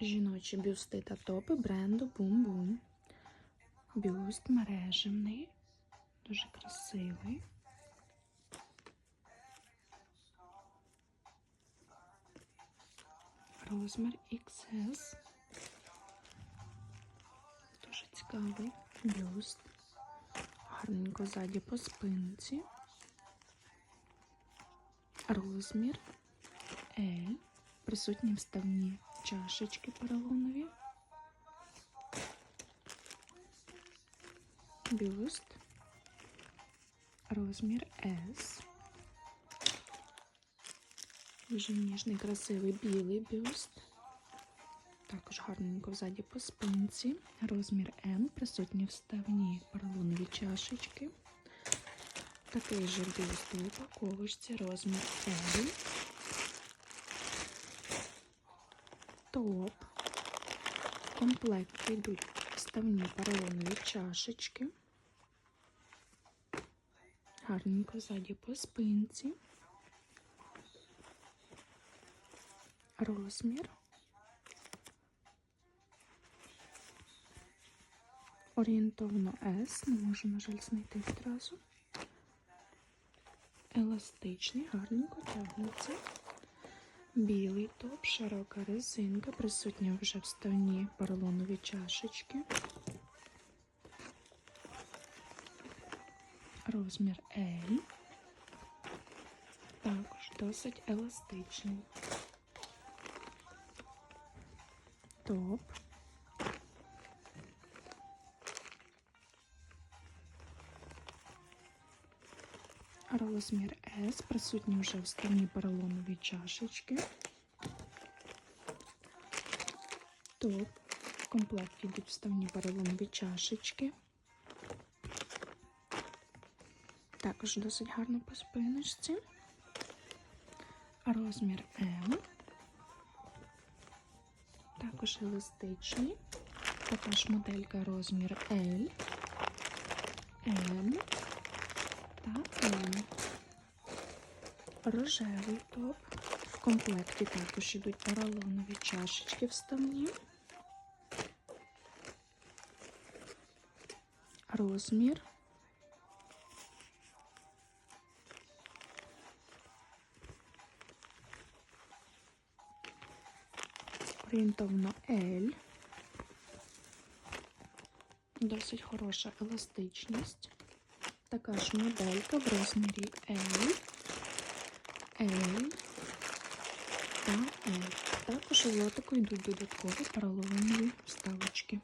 жіночі бюсти та топи бренду Boom. Бюст мережевний, дуже красивий. Розмір XS. Дуже цікавий бюст. Гарненько ззаді по спинці. Розмір L. Присутні вставні чашечки поролонові. Бюст. Розмір S. Дуже ніжний, красивий білий бюст. Також гарненько ззаді по спинці. Розмір М. Присутні вставні поролонові чашечки. Такий же бюст у упаковочці. Розмір L. Топ. В комплекті йдуть вставні поролонові чашечки. Гарненько ззаді по спинці. Розмір. Орієнтовно S, не можу, на жаль, знайти відразу. Еластичний, гарненько тягнеться. Білий топ, широка резинка, присутні вже вставні поролонові чашечки. Розмір L. Також досить еластичний. Топ. Розмір S, присутні вже вставні поролонові чашечки. Топ. В комплекті йдуть вставні поролонові чашечки. Також досить гарно по спиночці. Розмір М. Також еластичний. Також моделька розмір L, М та Рожевий топ. В комплекті також йдуть поролонові чашечки вставні. Розмір. Орієнтовно L. Досить хороша еластичність. Така ж моделька в розмірі L, L та L. Також у лотику йдуть додаткові поролонові вставочки.